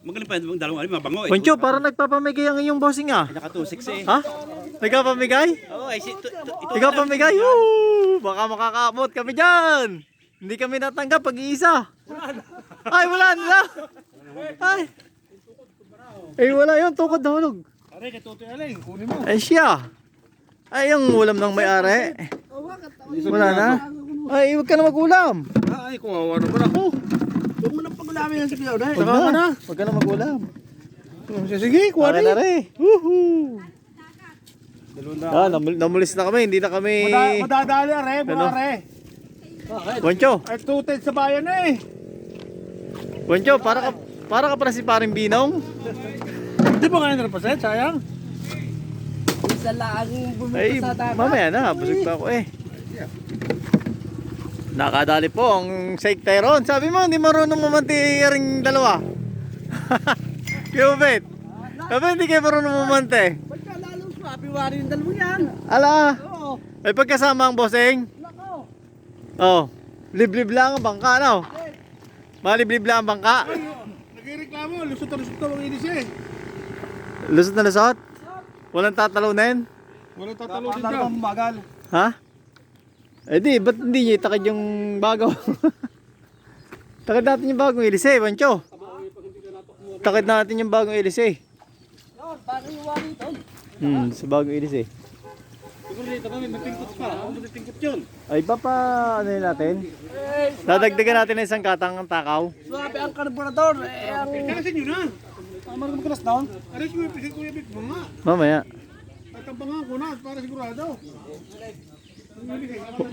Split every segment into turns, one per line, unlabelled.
Magaling pa yung dalawang ano, mabango eh.
Poncho, parang nagpapamigay ang iyong bossing ah.
Naka-2.6 eh.
Ha? Nagpapamigay?
Oo, ay si... tu- tu- ito-
Ikaw pamigay? Woo! Baka makakaabot kami dyan. Hindi kami natanggap pag-iisa. Ay, wala na. Ay. Ay, wala yun. Tukod na hulog.
Aray, katutoy alay. Kunin mo.
Ay, siya. Ay, yung ulam ng may-ari. Wala na. Ay, huwag ka na mag-ulam.
Ay, kumawa naman ako. Huwag mo na pag-ulamin yan si Kuya Oday.
Huwag na. Huwag ka na mag-ulam.
Sige, kuha rin.
na rin. Woohoo! Ah, namul- namulis na kami. Hindi na kami...
Mada- Madadali, are,
Ano?
buware.
Poncho,
Ay, tuted sa bayan na eh.
Poncho, para ka, para ka pala si paring Binong.
Di ba nga 100%? Sayang.
Isa lang
Ay,
bumito sa dagat.
mamaya na, busog pa ako eh. Nakadali po ang Sake Tyron. Sabi mo, hindi marunong mamanti ring dalawa. Cubit. Sabi hindi kayo marunong mamante.
Pagka lalong swabe, wari yung dalawang yan.
Ala,
Oo.
may pagkasama ang bossing.
Nako.
Oh, liblib lang ang bangka, no? Maliblib lang ang bangka.
Nagreklamo, lusot na lusot na mga inis eh.
Lusot na lusot. Walang tatalunin.
Walang dyan.
magal.
Ha? Eh di, ba't hindi niya itakad yung bago? takad natin yung bagong ilis eh, Pancho. Takad natin yung bagong ilis eh.
Yun, paano yung wari ito?
Hmm, sa bagong ilis eh.
Siguro dito kami, may tingkot pa. Ako may tingkot yun.
Ay, papa, ano yun natin?
Eh,
Dadagdagan natin ng isang katang ng takaw.
swabe ang karburador. Eh, ang...
Kakasin nyo na. Ang marunong magkalas down. Aray, si Kuya Pisit, Kuya Bit, mga.
Mamaya.
At ang banga ko na, para sigurado.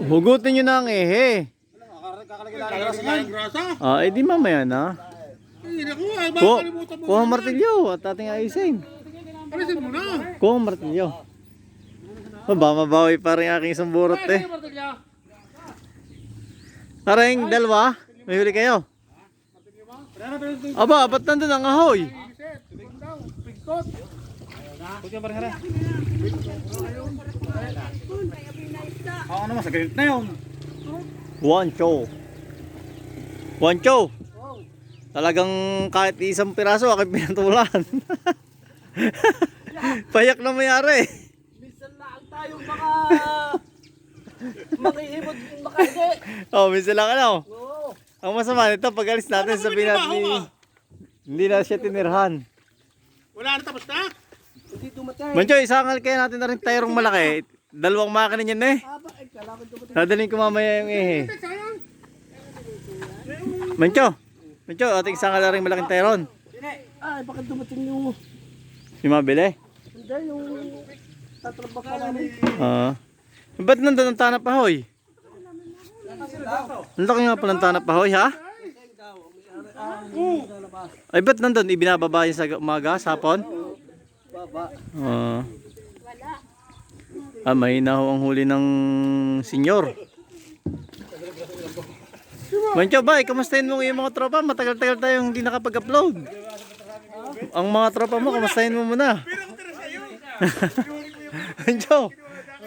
Hugutin nyo na ang ehe. Ah, eh di mamaya na.
Naku, ay,
Kuha, ang martilyo at ating ayusin.
Alisin mo na.
Kuha ang martilyo. Oh, ba mabawi pa rin aking isang burot eh. Parang dalawa. May huli kayo. Aba, ba't nandun ang ahoy?
Pisit,
ka parehara. Oo naman, sa ganit na yun.
Wancho. Wancho. Talagang kahit isang piraso aking pinatulan. Payak na mayari.
Minsan lang tayong mga... Makihimod, makaide.
Oh, minsan lang ano.
Oo.
Ang masama nito, pag alis natin sa natin ni... Hindi na siya tinirhan.
Wala na tapos na.
Hindi dumatay.
Mancho, isangal kaya natin na rin tayong malaki. Dalawang makina niyan eh.
Aba, eh, kailangan dumatay.
Dadalhin ko mamaya yung.
Sayang.
Mancho, Mancho, ating isangal na rin malaking tyron.
Ay, baka dumating yung...
Yung mabili.
Hindi, yung... Tatrabak ka namin.
Ah. ba't nandun ang tanap pahoy? Ang laki nga pala ng tanap pahoy, ha? Ay, ba't nandun? Ibinababa yun sa umaga, sa
Baba.
Ah. ah, may naho ang huli ng senyor. Mancho ba, kamustahin mo yung mga tropa? Matagal-tagal tayong hindi nakapag-upload. Ang mga tropa mo, kamustahin mo muna. Mancho,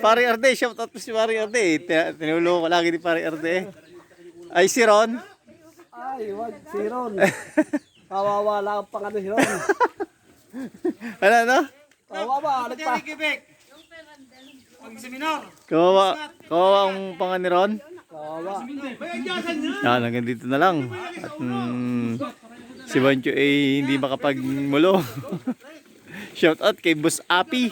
Pari Arde, shout out po si Pari Arde. Tin- Tinulo ko lagi ni Pari Arde. Ay, si Ron.
Ay, wag, si Ron. Kawawa lang ang pangano si Ron.
Ano, ano?
Kawawa, nagpa...
Kawawa, kawawa ang pangan ni Ron.
Kawawa.
Yan, hanggang dito na lang. At mm, si Bancho ay hindi makapagmulo. Shout out kay Boss Api.